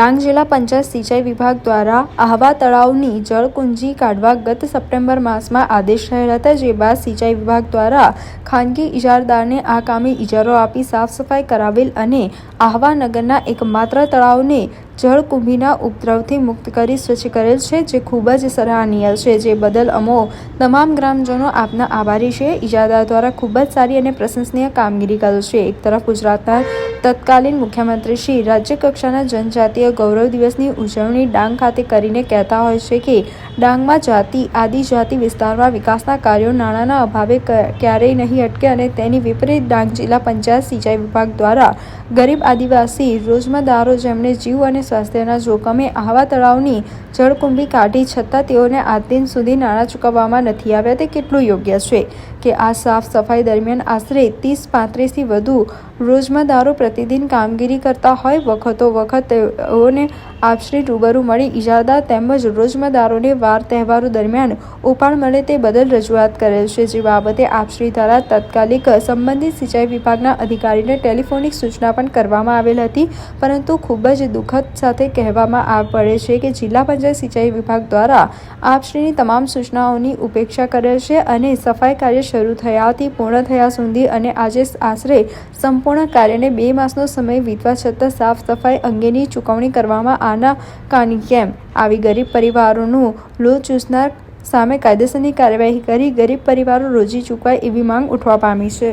ડાંગ જિલ્લા પંચાયત સિંચાઈ વિભાગ દ્વારા આહવા તળાવની જળકુંજી કાઢવા ગત સપ્ટેમ્બર માસમાં આદેશ થયેલ હતા, જે બાદ સિંચાઈ વિભાગ દ્વારા ખાનગી ઇજારદારને આ કામે ઇજારો આપી સાફ સફાઈ કરાવેલ અને આહવા નગરના એકમાત્ર તળાવને જળકુંભીના ઉપદ્રવથી મુક્ત કરી સ્વચ્છ કરેલ છે, જે ખૂબ જ સરાહનીય છે. જે બદલ અમો તમામ ગ્રામજનો આપના આભારી છે. ઇજારદાર દ્વારા ખૂબ જ સારી અને પ્રશંસનીય કામગીરી કરેલ છે. એક તરફ ગુજરાતના તત્કાલીન મુખ્યમંત્રી શ્રી રાજ્ય કક્ષાના જનજાતીય ગૌરવ દિવસની ઉજવણી ડાંગ ખાતે કરીને કહેતા હોય છે કે, ડાંગમાં જાતિ, આદિજાતિ વિસ્તારમાં વિકાસના કાર્યો નાણાંના અભાવે ક્યારેય નહીં અટકે અને તેની વિપરીત ડાંગ જિલ્લા પંચાયત સિંચાઈ વિભાગ દ્વારા ગરીબ આદિવાસી રોજમદારો જેમણે જીવ અને સ્વાસ્થ્યના જોખમે આવા તળાવની જળકુંભી કાઢી છતાં તેઓને આ દિન સુધી નાણાં ચૂકવવામાં નથી આવ્યા. તે કેટલું યોગ્ય છે કે આ સાફ સફાઈ દરમિયાન આશરે ત્રીસ પાંત્રીસથી વધુ રોજમદારો પ્રતિદિન કામગીરી કરતા હોય, વખતો વખત તેઓને આપશ્રી રૂબરૂ મળી ઇજારદાર તેમજ રોજમદારોને વાર તહેવારો દરમિયાન ઉપાડ મળે તે બદલ રજૂઆત કરેલ છે. જે બાબતે આપશ્રી દ્વારા તાત્કાલિક સંબંધિત સિંચાઈ વિભાગના અધિકારીને ટેલિફોનિક સૂચના પણ કરવામાં આવેલ હતી. પરંતુ ખૂબ જ દુઃખદ સાથે કહેવામાં આ પડે છે કે જિલ્લા પંચાયત સિંચાઈ વિભાગ દ્વારા આપશ્રીની તમામ સૂચનાઓની ઉપેક્ષા કરેલ છે અને સફાઈ કાર્ય શરૂ થયાથી પૂર્ણ થયા સુધી અને આજે આશરે સંપૂર્ણ કાર્યને બે માસનો સમય વીતવા છતાં સાફ સફાઈ અંગેની ચૂકવણી કરવામાં આના કાની કેમ? આવી ગરીબ પરિવારોનું લોહ ચૂસનાર સામે કાયદેસરની કાર્યવાહી કરી ગરીબ પરિવારો રોજી ચૂકવાય એવી માંગ ઉઠવા પામી છે.